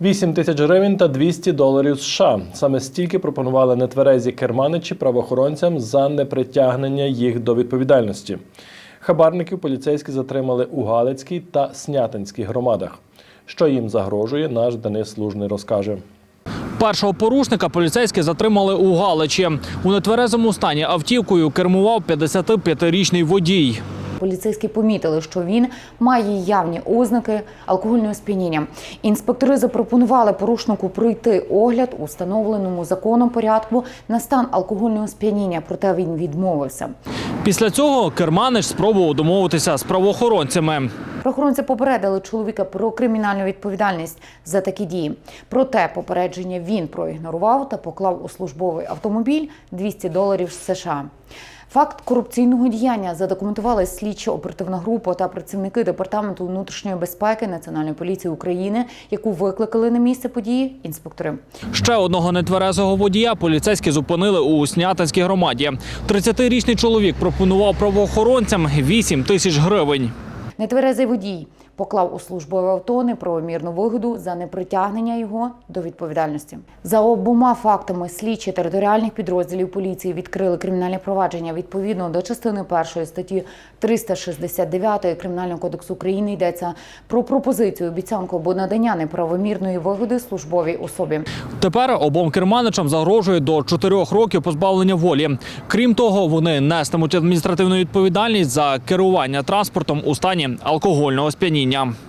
8 тисяч гривень та 200 доларів США. Саме стільки пропонували нетверезі керманичі правоохоронцям за непритягнення їх до відповідальності. Хабарників поліцейські затримали у Галицькій та Снятинській громадах. Що їм загрожує, наш Денис Лужний розкаже. Першого порушника поліцейські затримали у Галичі. У нетверезому стані автівкою кермував 55-річний водій. Поліцейські помітили, що він має явні ознаки алкогольного сп'яніння. Інспектори запропонували порушнику пройти огляд у встановленому законом порядку на стан алкогольного сп'яніння, проте він відмовився. Після цього керманич спробував домовитися з правоохоронцями. Правоохоронці попередили чоловіка про кримінальну відповідальність за такі дії. Проте попередження він проігнорував та поклав у службовий автомобіль 200 доларів США. Факт корупційного діяння задокументували слідчо оперативна група та працівники департаменту внутрішньої безпеки Національної поліції України, яку викликали на місце події інспектори. Ще одного нетверезого водія поліцейські зупинили у Снятинській громаді. 30-річний чоловік пропонував правоохоронцям 8 тисяч гривень. Нетверезий водій поклав у службове авто неправомірну вигоду за непритягнення його до відповідальності. За обома фактами слідчі територіальних підрозділів поліції відкрили кримінальне провадження відповідно до частини першої статті 369 Кримінального кодексу України йдеться про пропозицію, обіцянку або надання неправомірної вигоди службовій особі. Тепер обом керманичам загрожує до 4 років позбавлення волі. Крім того, вони нестимуть адміністративну відповідальність за керування транспортом у стані алкогольного сп'яніння. Yum.